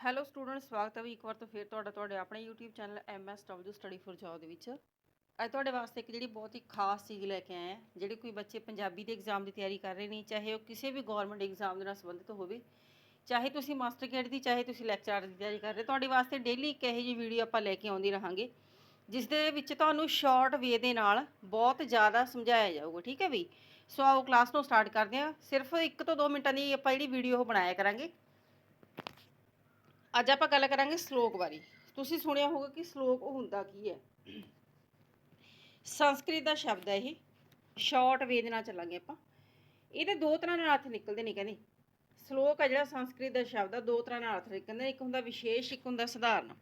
Hello student ਸਵਾਗਤ ਹੈ ਵੀ ਇੱਕ ਵਾਰ ਤੋਂ ਫਿਰ ਤੁਹਾਡਾ, ਤੁਹਾਡੇ ਆਪਣੇ YouTube channel MSW study for job ਦੇ ਵਿੱਚ। ਅੱਜ ਤੁਹਾਡੇ ਵਾਸਤੇ ਇੱਕ ਜਿਹੜੀ ਬਹੁਤ ਹੀ ਖਾਸ ਚੀਜ਼ ਲੈ ਕੇ ਆਏ ਹਾਂ, ਜਿਹੜੇ ਕੋਈ ਬੱਚੇ ਪੰਜਾਬੀ ਦੇ ਐਗਜ਼ਾਮ ਦੀ ਤਿਆਰੀ ਕਰ ਰਹੇ ਨੇ, ਚਾਹੇ ਉਹ ਕਿਸੇ ਵੀ ਗਵਰਨਮੈਂਟ ਐਗਜ਼ਾਮ ਦੇ ਨਾਲ ਸੰਬੰਧਿਤ ਹੋਵੇ, ਚਾਹੇ ਤੁਸੀਂ ਮਾਸਟਰ ਕੈਡ ਦੀ, ਚਾਹੇ ਤੁਸੀਂ ਲੈਕਚਰਰ ਦੀ ਤਿਆਰੀ ਕਰ ਰਹੇ ਤੁਹਾਡੇ ਵਾਸਤੇ ਡੇਲੀ ਇੱਕ ਇਹੋ ਜਿਹੀ ਵੀਡੀਓ ਆਪਾਂ ਲੈ ਕੇ ਆਉਂਦੀ ਰਹਾਂਗੇ ਜਿਸ ਦੇ ਵਿੱਚ ਤੁਹਾਨੂੰ ਸ਼ਾਰਟ ਵੇ ਦੇ ਨਾਲ ਬਹੁਤ ਜ਼ਿਆਦਾ ਸਮਝਾਇਆ ਜਾਊਗਾ, ਠੀਕ ਹੈ ਵੀ? ਸੋ ਆਓ ਕਲਾਸ ਨੂੰ ਸਟਾਰਟ ਕਰਦੇ ਹਾਂ। ਸਿਰਫ 1 ਤੋਂ 2 ਮਿੰਟਾਂ ਦੀ ਆਪਾਂ ਜਿਹੜੀ ਵੀਡੀਓ ਉਹ ਬਣਾਇਆ ਕਰਾਂਗੇ। ਅੱਜ ਆਪਾਂ ਗੱਲ ਕਰਾਂਗੇ ਸ਼ਲੋਕ ਬਾਰੇ। ਤੁਸੀਂ ਸੁਣਿਆ ਹੋਊਗਾ ਕਿ ਸ਼ਲੋਕ ਹੁੰਦਾ ਕੀ ਹੈ? ਸੰਸਕ੍ਰਿਤ ਦਾ ਸ਼ਬਦ ਹੈ ਇਹ। ਸ਼ਾਰਟ ਵੇ ਦੇ ਨਾਲ ਚੱਲਾਂਗੇ ਆਪਾਂ। ਇਹਦੇ ਦੋ ਤਰ੍ਹਾਂ ਨਾਲ ਅਰਥ ਨਿਕਲਦੇ ਨੇ ਕਹਿੰਦੇ। ਸ਼ਲੋਕ ਹੈ ਜਿਹੜਾ ਸੰਸਕ੍ਰਿਤ ਦਾ ਸ਼ਬਦ ਆ, ਦੋ ਤਰ੍ਹਾਂ ਨਾਲ ਅਰਥ ਨਿਕਲਦੇ ਇੱਕ ਹੁੰਦਾ ਵਿਸ਼ੇਸ਼, ਇੱਕ ਹੁੰਦਾ ਸਧਾਰਨ।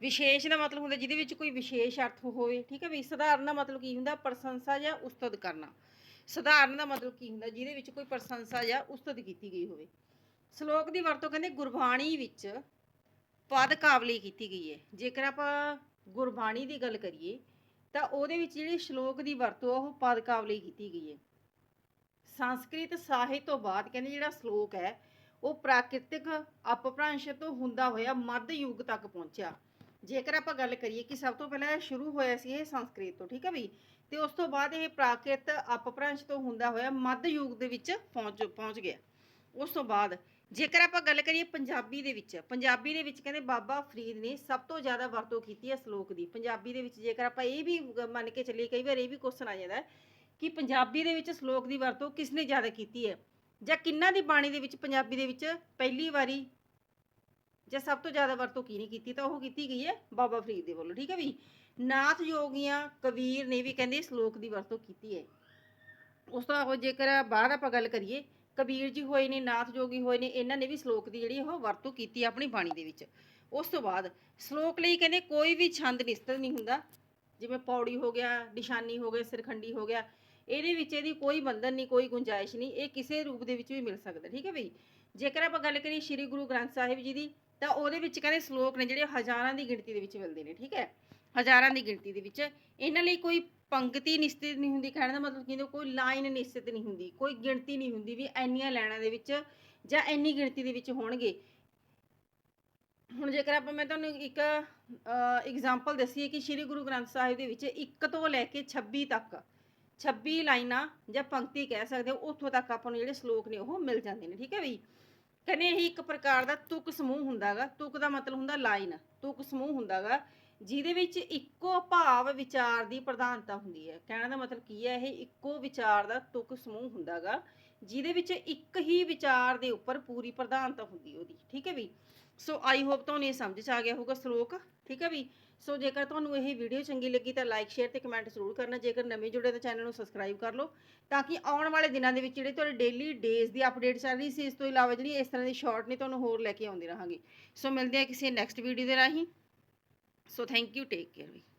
ਵਿਸ਼ੇਸ਼ ਦਾ ਮਤਲਬ ਹੁੰਦਾ ਜਿਹਦੇ ਵਿੱਚ ਕੋਈ ਵਿਸ਼ੇਸ਼ ਅਰਥ ਹੋਵੇ, ਠੀਕ ਹੈ ਵੀ ਸਧਾਰਨ ਦਾ ਮਤਲਬ ਕੀ ਹੁੰਦਾ? ਪ੍ਰਸ਼ੰਸਾ ਜਾਂ ਉਸਤਤ ਕਰਨਾ। ਸਧਾਰਨ ਦਾ ਮਤਲਬ ਕੀ ਹੁੰਦਾ? ਜਿਹਦੇ ਵਿੱਚ ਕੋਈ ਪ੍ਰਸ਼ੰਸਾ ਜਾਂ ਉਸਤਤ ਕੀਤੀ ਗਈ ਹੋਵੇ। ਸ਼ਲੋਕ ਦੀ ਵਰਤੋਂ ਕਹਿੰਦੇ ਗੁਰਬਾਣੀ ਵਿੱਚ ਪਦ ਕਾਬਲੀ ਕੀਤੀ ਗਈ ਹੈ ਜੇਕਰ ਆਪਾਂ ਗੁਰਬਾਣੀ ਦੀ ਗੱਲ ਕਰੀਏ ਤਾਂ ਉਹਦੇ ਵਿੱਚ ਜਿਹੜੀ ਸ਼ਲੋਕ ਦੀ ਵਰਤੋਂ ਆ, ਉਹ ਪਦ ਕਾਬਲੀ ਕੀਤੀ ਗਈ ਹੈ ਸੰਸਕ੍ਰਿਤ ਸਾਹਿਤ ਤੋਂ ਬਾਅਦ ਕਹਿੰਦੇ ਜਿਹੜਾ ਸ਼ਲੋਕ ਹੈ ਉਹ ਪ੍ਰਾਕ੍ਰਿਤਿਕ ਅਪਭ੍ਰੰਸ਼ ਤੋਂ ਹੁੰਦਾ ਹੋਇਆ ਮੱਧ ਯੁੱਗ ਤੱਕ ਪਹੁੰਚਿਆ। ਜੇਕਰ ਆਪਾਂ ਗੱਲ ਕਰੀਏ ਕਿ ਸਭ ਤੋਂ ਪਹਿਲਾਂ ਇਹ ਸ਼ੁਰੂ ਹੋਇਆ ਸੀ ਇਹ ਸੰਸਕ੍ਰਿਤ ਤੋਂ ਠੀਕ ਹੈ ਵੀ? ਤੇ ਉਸ ਤੋਂ ਬਾਅਦ ਇਹ ਪ੍ਰਾਕ੍ਰਿਤ ਅਪਭ੍ਰੰਸ਼ ਤੋਂ ਹੁੰਦਾ ਹੋਇਆ ਮੱਧ ਯੁੱਗ ਦੇ ਵਿੱਚ ਪਹੁੰਚ ਪਹੁੰਚ ਗਿਆ। ਉਸ ਤੋਂ ਬਾਅਦ ਜੇਕਰ ਆਪਾਂ ਗੱਲ ਕਰੀਏ ਪੰਜਾਬੀ ਦੇ ਵਿੱਚ, ਪੰਜਾਬੀ ਦੇ ਵਿੱਚ ਕਹਿੰਦੇ ਬਾਬਾ ਫਰੀਦ ਨੇ ਸਭ ਤੋਂ ਜ਼ਿਆਦਾ ਵਰਤੋਂ ਕੀਤੀ ਹੈ ਸ਼ਲੋਕ ਦੀ। ਪੰਜਾਬੀ ਦੇ ਵਿੱਚ ਜੇਕਰ ਆਪਾਂ ਇਹ ਵੀ ਮੰਨ ਕੇ ਚੱਲੀਏ, ਕਈ ਵਾਰ ਇਹ ਵੀ ਕੁਐਸਚਨ ਆ ਜਾਂਦਾ ਕਿ ਪੰਜਾਬੀ ਦੇ ਵਿੱਚ ਸ਼ਲੋਕ ਦੀ ਵਰਤੋਂ ਕਿਸ ਨੇ ਜ਼ਿਆਦਾ ਕੀਤੀ ਹੈ? ਜਾਂ ਕਿੰਨਾਂ ਦੀ ਬਾਣੀ ਦੇ ਵਿੱਚ ਪੰਜਾਬੀ ਦੇ ਵਿੱਚ ਪਹਿਲੀ ਵਾਰੀ ਜਾਂ ਸਭ ਤੋਂ ਜ਼ਿਆਦਾ ਵਰਤੋਂ ਕਿਹਨੇ ਕੀਤੀ? ਤਾਂ ਉਹ ਕੀਤੀ ਗਈ ਹੈ ਬਾਬਾ ਫਰੀਦ ਦੇ ਵੱਲੋਂ, ਠੀਕ ਹੈ ਵੀ? ਨਾਥ ਯੋਗੀਆਂ ਕਬੀਰ ਨੇ ਵੀ ਕਹਿੰਦੇ ਸ਼ਲੋਕ ਦੀ ਵਰਤੋਂ ਕੀਤੀ ਹੈ। ਉਸ ਤੋਂ ਬਾਅਦ ਜੇਕਰ ਬਾਅਦ ਆਪਾਂ ਗੱਲ ਕਰੀਏ ਕਬੀਰ ਜੀ ਹੋਏ ਨੇ, ਨਾਥ ਜੋਗੀ ਹੋਏ ਨੇ, ਇਹਨਾਂ ਨੇ ਵੀ ਸ਼ਲੋਕ ਦੀ ਜਿਹੜੀ ਉਹ ਵਰਤੋਂ ਕੀਤੀ ਆਪਣੀ ਬਾਣੀ ਦੇ ਵਿੱਚ। ਉਸ ਤੋਂ ਬਾਅਦ ਸ਼ਲੋਕ ਲਈ ਕਹਿੰਦੇ ਕੋਈ ਵੀ ਛੰਦ ਨਿਸਤਤ ਨਹੀਂ ਹੁੰਦਾ। ਜਿਵੇਂ ਪੌੜੀ ਹੋ ਗਿਆ, ਨਿਸ਼ਾਨੀ ਹੋ ਗਿਆ ਸਿਰਖੰਡੀ ਹੋ ਗਿਆ, ਇਹਦੇ ਵਿੱਚ ਇਹਦੀ ਕੋਈ ਬੰਧਨ ਨਹੀਂ, ਕੋਈ ਗੁੰਜਾਇਸ਼ ਨਹੀਂ, ਇਹ ਕਿਸੇ ਰੂਪ ਦੇ ਵਿੱਚ ਵੀ ਮਿਲ ਸਕਦਾ, ਠੀਕ ਹੈ ਬਈ? ਜੇਕਰ ਆਪਾਂ ਗੱਲ ਕਰੀਏ ਸ੍ਰੀ ਗੁਰੂ ਗ੍ਰੰਥ ਸਾਹਿਬ ਜੀ ਦੀ, ਤਾਂ ਉਹਦੇ ਵਿੱਚ ਕਹਿੰਦੇ ਸ਼ਲੋਕ ਨੇ ਜਿਹੜੇ ਹਜ਼ਾਰਾਂ ਦੀ ਗਿਣਤੀ ਦੇ ਵਿੱਚ ਮਿਲਦੇ ਨੇ, ਠੀਕ ਹੈ? ਹਜ਼ਾਰਾਂ ਦੀ ਗਿਣਤੀ ਦੇ ਵਿੱਚ, ਇਹਨਾਂ ਲਈ ਕੋਈ ਪੰਕਤੀ ਨਿਸ਼ਚਿਤ ਨਹੀਂ ਹੁੰਦੀ, ਕਹਿਣ ਦਾ ਮਤਲਬ ਕੀ ਕੋਈ ਲਾਈਨ ਨਿਸ਼ਚਿਤ ਨਹੀਂ ਹੁੰਦੀ, ਕੋਈ ਗਿਣਤੀ ਨਹੀਂ ਹੁੰਦੀ ਵੀ ਇੰਨੀਆਂ ਲਾਈਨਾਂ ਦੇ ਵਿੱਚ ਜਾਂ ਇੰਨੀ ਗਿਣਤੀ ਦੇ ਵਿੱਚ ਹੋਣਗੇ। ਹੁਣ ਜੇਕਰ ਆਪਾਂ, ਮੈਂ ਤੁਹਾਨੂੰ ਇੱਕ ਐਗਜ਼ਾਮਪਲ ਦੱਸੀਏ ਕਿ ਸ੍ਰੀ ਗੁਰੂ ਗ੍ਰੰਥ ਸਾਹਿਬ ਦੇ ਵਿੱਚ 1 ਤੋਂ ਲੈ ਕੇ 26 ਤੱਕ 26 ਲਾਈਨਾਂ ਜਾਂ ਪੰਕਤੀ ਕਹਿ ਸਕਦੇ ਹੋ, ਉੱਥੋਂ ਤੱਕ ਆਪਾਂ ਨੂੰ ਜਿਹੜੇ ਸ਼ਲੋਕ ਨੇ ਉਹ ਮਿਲ ਜਾਂਦੇ ਨੇ, ਠੀਕ ਹੈ ਵੀ ਕਹਿੰਦੇ ਇਹ ਇੱਕ ਪ੍ਰਕਾਰ ਦਾ ਤੁਕ ਸਮੂਹ ਹੁੰਦਾਗਾ, ਤੁਕ ਦਾ ਮਤਲਬ ਹੁੰਦਾ ਲਾਈਨ, ਤੁਕ ਸਮੂਹ ਹੁੰਦਾਗਾ ਜਿਹਦੇ ਵਿੱਚ ਇੱਕੋ ਭਾਵ ਵਿਚਾਰ ਦੀ ਪ੍ਰਧਾਨਤਾ ਹੁੰਦੀ ਹੈ। ਕਹਿਣ ਦਾ ਮਤਲਬ ਕੀ ਹੈ, ਇਹ ਇੱਕੋ ਵਿਚਾਰ ਦਾ ਤੁਕ ਸਮੂਹ ਹੁੰਦਾਗਾ ਜਿਹਦੇ ਵਿੱਚ ਇੱਕ ਹੀ ਵਿਚਾਰ ਦੇ ਉੱਪਰ ਪੂਰੀ ਪ੍ਰਧਾਨਤਾ ਹੁੰਦੀ ਉਹਦੀ, ਠੀਕ ਹੈ ਵੀ? ਸੋ ਆਈ ਹੋਪ ਤੁਹਾਨੂੰ ਇਹ ਸਮਝ ਚ ਆ ਗਿਆ ਹੋਊਗਾ ਸ਼ਲੋਕ, ਠੀਕ ਹੈ ਵੀ? ਸੋ ਜੇਕਰ ਤੁਹਾਨੂੰ ਇਹ ਵੀਡੀਓ ਚੰਗੀ ਲੱਗੀ ਤਾਂ ਲਾਈਕ ਸ਼ੇਅਰ ਤੇ ਕਮੈਂਟ ਜ਼ਰੂਰ ਕਰਨਾ। ਜੇਕਰ ਨਵੇਂ ਜੁੜੇ ਤਾਂ ਚੈਨਲ ਨੂੰ ਸਬਸਕ੍ਰਾਈਬ ਕਰ ਲਓ ਤਾਂ ਕਿ ਆਉਣ ਵਾਲੇ ਦਿਨਾਂ ਦੇ ਵਿੱਚ ਜਿਹੜੇ ਤੁਹਾਡੇ ਡੇਲੀ ਡੇਜ਼ ਦੀ ਅਪਡੇਟ ਚੱਲ ਰਹੀ ਸੀ, ਇਸ ਤੋਂ ਇਲਾਵਾ ਜਿਹੜੀ ਇਸ ਤਰ੍ਹਾਂ ਦੀ ਸ਼ਾਰਟ ਨੇ, ਤੁਹਾਨੂੰ ਹੋਰ ਲੈ ਕੇ ਆਉਂਦੇ ਰਹਾਂਗੇ। ਸੋ ਮਿਲਦੇ ਆ ਕਿਸੇ ਨੈਕਸਟ ਵੀਡੀਓ ਦੇ ਰਾਹੀਂ। So thank you. Take care.